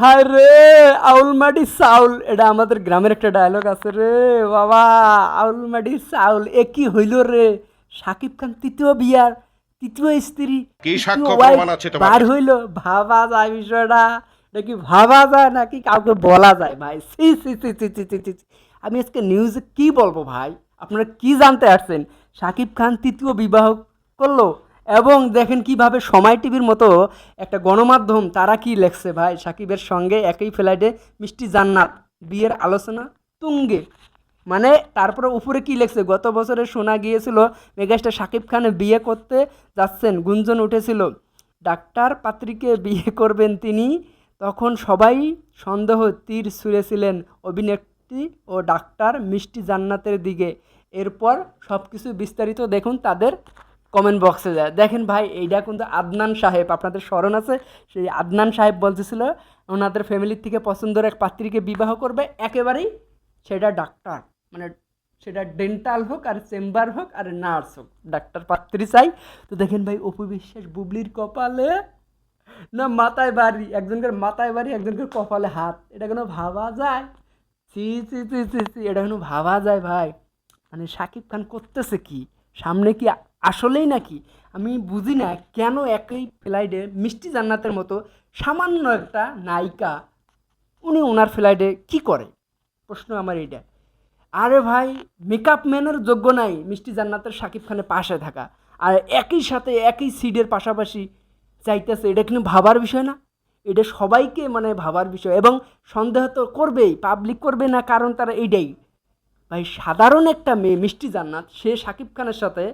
হায় রে আউল মাডি চাউল। এটা আমাদের গ্রামের একটা ডায়লগ আছে রে। বাবা আউল মাডি চাউল এ কি হইল রে? সাকিব খান তৃতীয় বিয়ার তৃতীয় স্ত্রী কি বার হইল। ভাবা যায় বিষয়টা। এটা কি ভাবা যায় নাকি কাউকে বলা যায় ভাই? সি সি সি সি সি সি আমি আজকে নিউজে কি বলব ভাই? আপনারা কি জানতে আসছেন? সাকিব খান তৃতীয় বিবাহ করল? এবং দেখেন কীভাবে সময় টিভির মতো একটা গণমাধ্যম তারা কি লেখছে ভাই? সাকিবের সঙ্গে একই ফ্লাইটে মিষ্টি জান্নাত, বিয়ের আলোচনা তুঙ্গে। মানে তারপরে উপরে কি লেখছে? গত বছরে শোনা গিয়েছিল, মেগাস্টার সাকিব খান বিয়ে করতে যাচ্ছেন, গুঞ্জন উঠেছিল। ডাক্তার পাত্রীকে বিয়ে করবেন তিনি, তখন সবাই সন্দেহ তীর ছুঁড়েছিলেন অভিনেত্রী ও ডাক্তার মিষ্টি জান্নাতের দিকে। এরপর সব কিছু বিস্তারিত দেখুন তাদের কমেন্ট বক্সে যায়। দেখেন ভাই এইটা কিন্তু আদনান সাহেব, আপনাদের স্মরণ আছে? সেই আদনান সাহেব বলতেছিল, ওনাদের ফ্যামিলির থেকে পছন্দের এক পাত্রীকে বিবাহ করবে, একেবারেই সেটা ডাক্তার মানে সেটা ডেন্টাল হোক, আর চেম্বার হোক, আর নার্স হোক ডাক্তার পাত্রী চাই। তো দেখেন ভাই, অপু বিশ্বাস বুবলির কপালে, না মাথায় বাড়ি, একজনকার মাথায় বাড়ি, একজনকার কপালে হাত, এটা কোনো ভাবা যায়? সি সি সি সি সি এটা কোনো ভাবা যায় ভাই? মানে শাকিব খান করতেছে কি? সামনে কি আসলেই নাকি? আমি বুঝি না কেন একই ফ্লাইটে মিষ্টি জান্নাতের মতো সামান্য একটা নায়িকা, উনি ওনার ফ্লাইটে কি করে? প্রশ্ন আমার এইটা। আরে ভাই মেকআপ ম্যানের যোগ্য নাই মিষ্টি জান্নাতের শাকিব খানের পাশে থাকা। আর একই সাথে একই সিডের পাশাপাশি চাইতেছে এটা কিন্তু ভাবার বিষয় না। এটা সবাইকে মানে ভাবার বিষয় এবং সন্দেহ তো করবেই পাবলিক করবে না কারণ তারা এইটাই। ভাই, সাধারণ একটা মেয়ে মিষ্টি জান্নাত, সে শাকিব খানের সাথে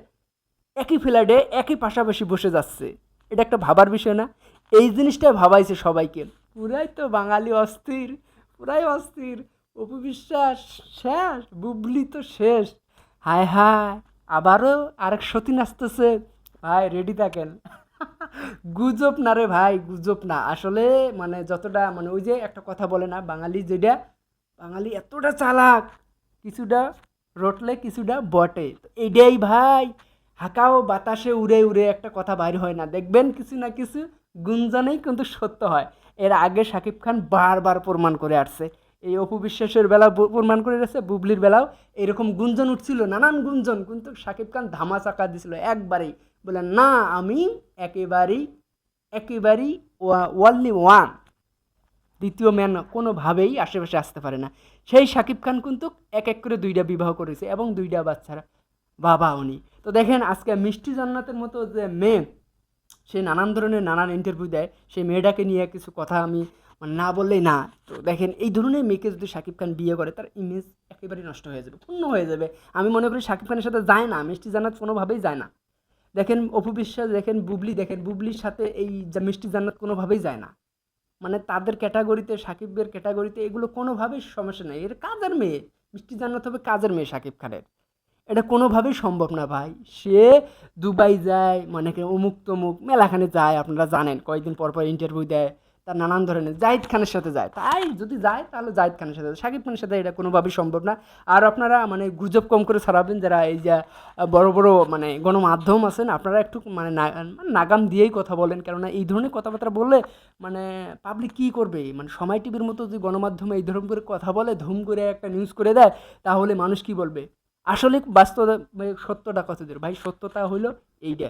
একই ফ্ল্যাটে একই পাশাপাশি বসে যাচ্ছে। এটা একটা ভাবার বিষয় না। এই জিনিসটা ভাবাইছে সবাইকে। পুরাই তো বাঙালি অস্থির, পুরাই অস্থির। অপু বিশ্বাস, শেষ, বুবলি তো শেষ। হায় হায়, আবারও আরেক সতীন আসতেছে। ভাই রেডি থাকেন। গুজব না রে ভাই, গুজব না। আসলে মানে যতটা মানে ওই যে একটা কথা বলে না, বাঙালি যেটা, বাঙালি এতটা চালাক, কিছুটা রটলে, কিছুটা বটে। তো এইটাই ভাই হাঁকাও বাতাসে উড়ে উড়ে একটা কথা বাইর হয় না। দেখবেন কিছু না কিছু গুঞ্জনেই কিন্তু সত্য হয়। এর আগে শাকিব খান বারবার প্রমাণ করে আসছে। এই অপু বিশ্বাসের বেলা প্রমাণ করে আসছে বুবলির বেলাও এরকম গুঞ্জন উঠছিল, নানান গুঞ্জন। কিন্তু শাকিব খান ধামা চাকা দিছিল একবারেই। বলে, না, আমি একেবারেই একেবারেই ওয়ানলি ওয়ান দ্বিতীয় ম্যান কোনোভাবেই আশেপাশে আসতে পারে না। সেই শাকিব খান কিন্তু এক এক করে দুইটা বিবাহ করেছে এবং দুইটা বাচ্চারা। বাবা উনি। তো দেখেন, আজকে মিষ্টি জান্নাতের মতো যে মেয়ে, সে নানান ধরনের নানান ইন্টারভিউ দেয়। সেই মেয়েটাকে নিয়ে কিছু কথা আমি মানে না বললেই না। তো দেখেন, এই ধরনের মেয়েকে যদি শাকিব খান বিয়ে করে, তার ইমেজ একেবারেই নষ্ট হয়ে যাবে পূর্ণ হয়ে যাবে। আমি মনে করি শাকিব খানের সাথে যায় না, মিষ্টি জান্নাত কোনোভাবেই যায় না। দেখেন, অপু বিশ্বাস, দেখেন, বুবলি, দেখেন, বুবলির সাথে এই মিষ্টি জান্নাত কোনোভাবেই যায় না। মানে তাদের ক্যাটাগরিতে সাকিবের ক্যাটাগরিতে এগুলো কোনোভাবেই সমস্যা নেই। এর কাজের মেয়ে, মিষ্টি জান্নাত হবে কাজের মেয়ে সাকিব খানের। এটা কোনোভাবেই সম্ভব না ভাই। সে দুবাই যায় মানে কি অমুক তমুক, মেলাখানে যায়, আপনারা জানেন, কয়েকদিন পর পর ইন্টারভিউ দেয়, তার নানান ধরনের, জাহিদ খানের সাথে যায়। তাই যদি যায়, তাহলে জাহিদ খানের সাথে। শাকিব খানের সাথে এটা কোনোভাবেই সম্ভব না। আর আপনারা মানে গুজব কম করে ছড়াবেন, যারা এই যে বড় বড় মানে গণমাধ্যম আছেন, আপনারা একটু মানে মানে নাগাম দিয়েই কথা বলেন। কেননা এই ধরনের কথাবার্তা বললে মানে পাবলিক কী করবে? মানে সময় টিভির মতো যদি গণমাধ্যমে এই ধরনের করে কথা বলে, ধুম করে একটা নিউজ করে দেয়, তাহলে মানুষ কি বলবে? আসলে বাস্তব মানে সত্যটা কত দূর? ভাই, সত্যতা হলো এইটা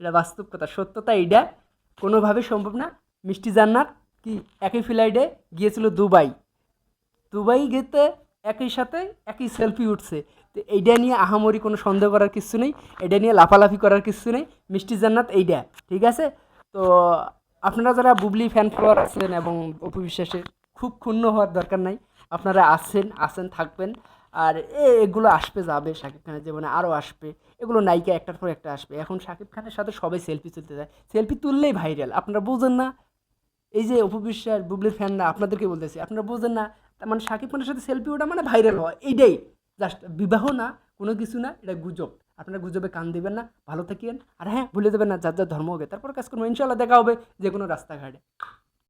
এটা বাস্তব কথা। সত্যতা এইটা কোনোভাবে সম্ভব না। মিষ্টি জান্নাত কি একই ফ্লাইটে গিয়েছিল দুবাই। দুবাই গেতে একই সাথে একই সেলফি উঠছে। তো এইটা নিয়ে আহামরি কোনো সন্দেহ করার কিছু নেই। এটা নিয়ে লাফালাফি করার কিছু নেই। মিষ্টি জান্নাত এইটা ঠিক আছে? তো আপনারা যারা বুবলি ফ্যান ফলোয়ার আছেন এবং অপু বিশ্বাসের খুব ক্ষুণ্ণ হওয়ার দরকার নাই, আপনারা আছেন আছেন, থাকবেন। আর এগুলো আসবে যাবে শাকিব খানের জীবনে আরও আসবে। এগুলো নায়িকা একটার পর একটা আসবে। এখন শাকিব খানের সাথে সবাই সেলফি তুলতে যায়। সেলফি তুললেই ভাইরাল আপনারা বোঝেন না? এই যে অপু বিশ্বাস বুবলির ফ্যানরা, আপনাদেরকে বলতেছি, আপনারা বোঝেন না? মানে শাকিব খানের সাথে সেলফি ওটা মানে ভাইরাল হওয়া। এইটাই। জাস্ট বিবাহ না, কোনো কিছু না, এটা গুজব। আপনারা গুজবে কান দিবেন না, ভালো থাকিয়েন। আর হ্যাঁ ভুলে যাবেন না, যার যার ধর্ম হবে, তারপর কাজ করব। ইনশাল্লাহ দেখা হবে যে কোনো রাস্তাঘাটে।